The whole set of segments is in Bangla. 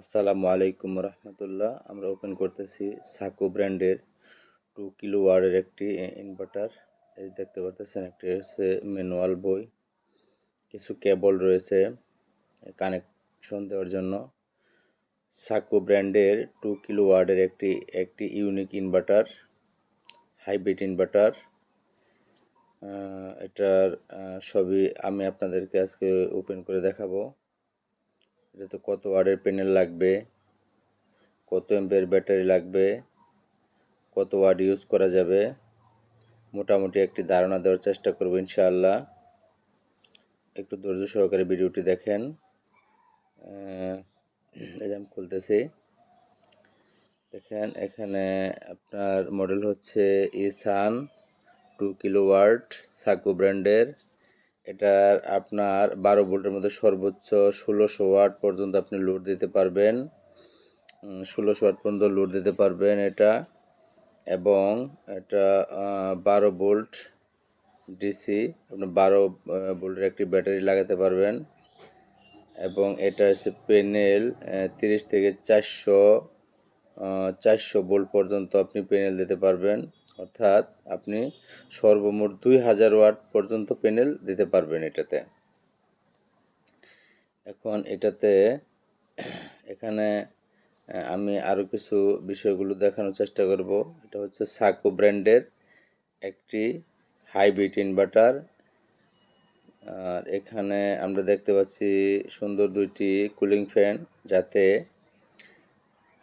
আসসালামু আলাইকুম রহমতুল্লাহ। আমরা ওপেন করতেছি সাকো ব্র্যান্ডের টু কিলো ওয়ার্ডের একটি ইনভার্টার এই দেখতে পারতেছেন, একটি হচ্ছে ম্যানুয়াল বই। কিছু কেবল রয়েছে কানেকশন দেওয়ার জন্য। সাকো ব্র্যান্ডের টু কিলো ওয়ার্ডের একটি একটি ইউনিক ইনভার্টার হাইব্রিড ইনভার্টার এটার সবই আমি আপনাদেরকে আজকে ওপেন করে দেখাবো। এটাতে কত ওয়ার্ডের প্যানেল লাগবে? কত এম্পের ব্যাটারি লাগবে? কত ওয়ার্ড ইউজ করা যাবে? মোটামুটি একটি ধারণা দেওয়ার চেষ্টা করব ইনশাআল্লাহ। একটু ধৈর্য সহকারে ভিডিওটি দেখেন। আমি খুলতেছি। দেখেন, এখানে আপনার মডেল হচ্ছে ইসান টু কিলো ওয়ার্ড সাকু ব্র্যান্ডের এটার আপনার বারো ভোল্টের মধ্যে সর্বোচ্চ ষোলোশো ওয়াট পর্যন্ত আপনি লোড দিতে পারবেন। ষোলোশো ওয়াট পর্যন্ত লোড দিতে পারবেন এটা। এবং এটা বারো ভোল্ট ডিসি, আপনি বারো ভোল্টের একটি ব্যাটারি লাগাতে পারবেন। এবং এটা হচ্ছে প্যানেল তিরিশ থেকে চারশো চারশো ভোল্ট পর্যন্ত আপনি প্যানেল দিতে পারবেন। অর্থাৎ আপনি সর্বমোট দুই হাজার ওয়াট পর্যন্ত প্যানেল দিতে পারবেন এটাতে। এখন এটাতে এখানে আমি আরও কিছু বিষয়গুলো দেখানোর চেষ্টা করব। এটা হচ্ছে সাকো ব্র্যান্ডের একটি হাইব্রিড ইনভার্টার আর এখানে আমরা দেখতে পাচ্ছি সুন্দর দুইটি কুলিং ফ্যান যাতে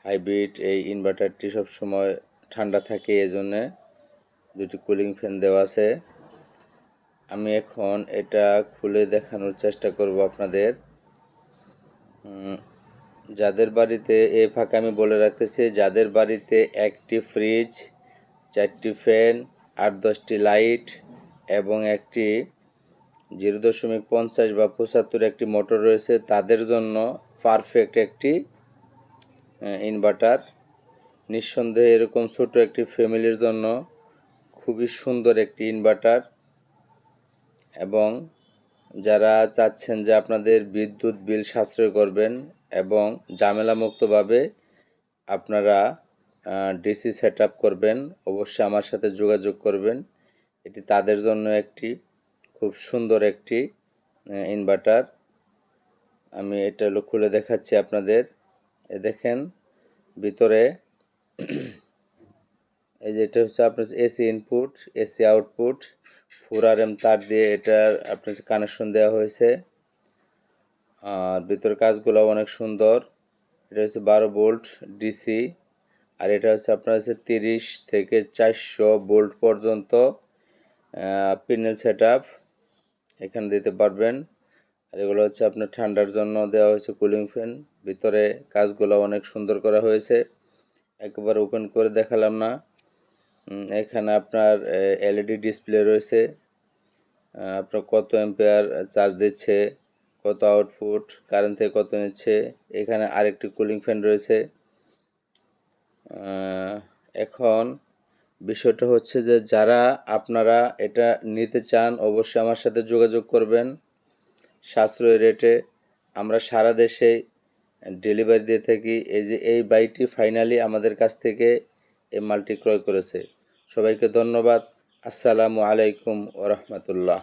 হাইব্রিড এই ইনভার্টারটি সবসময় ঠান্ডা থাকে এজন্যে দুটি কুলিং ফ্যান দেওয়া আছে। আমি এখন এটা খুলে দেখানোর চেষ্টা করব আপনাদের। যাদের বাড়িতে এই ফাঁকে আমি বলে রাখতেছি, যাদের বাড়িতে একটি ফ্রিজ চারটি ফ্যান আট দশটি লাইট এবং একটি জিরো দশমিক পঞ্চাশ বা পঁচাত্তর একটি মোটর রয়েছে, তাদের জন্য পারফেক্ট একটি ইনভার্টার নিঃসন্দেহে এরকম ছোট একটি ফ্যামিলির জন্য খুবই সুন্দর একটি ইনভার্টার এবং যারা চাচ্ছেন যে আপনাদের বিদ্যুৎ বিল সাশ্রয় করবেন এবং ঝামেলামুক্তভাবে আপনারা ডিসি সেট করবেন, অবশ্যই আমার সাথে যোগাযোগ করবেন। এটি তাদের জন্য একটি খুব সুন্দর একটি ইনভার্টার আমি এটা খুলে দেখাচ্ছি আপনাদের। এ দেখেন, ভিতরে এই যে এটা হচ্ছে আপনার AC input AC output four আর এম তার দিয়ে এটার আপনার কানেকশন দেওয়া হয়েছে। আর ভিতর কাজগুলো অনেক সুন্দর। এটা হচ্ছে বারো বোল্ট ডিসি আর এটা হচ্ছে আপনার হচ্ছে তিরিশ থেকে চারশো বোল্ট পর্যন্ত পিনেল সেট এখানে দিতে পারবেন। আর এগুলো হচ্ছে আপনার ঠান্ডার জন্য দেওয়া হয়েছে কুলিং ফ্যান ভিতরে কাজগুলো অনেক সুন্দর করা হয়েছে। একবার ওপেন করে দেখালাম না। এখানে আপনার এলইডি ডিসপ্লে রয়েছে। আপনার কত অ্যাম্পেয়ার চার্জ দিচ্ছে, কত আউটপুট কারেন্ট থেকে কত নিচ্ছে, এখানে আরেকটি কুলিং ফ্যান রয়েছে। এখন বিষয়টা হচ্ছে যে যারা আপনারা এটা নিতে চান, অবশ্যই আমার সাথে যোগাযোগ করবেন। সাশ্রয়ী রেটে আমরা সারা দেশে ডেলিভারি দিয়ে থাকি এই যে এই বাইটি ফাইনালি আমাদের কাছ থেকে এই মালটি ক্রয় করেছে। সবাইকে ধন্যবাদ। আসসালামু আলাইকুম ওরহমতুল্লাহ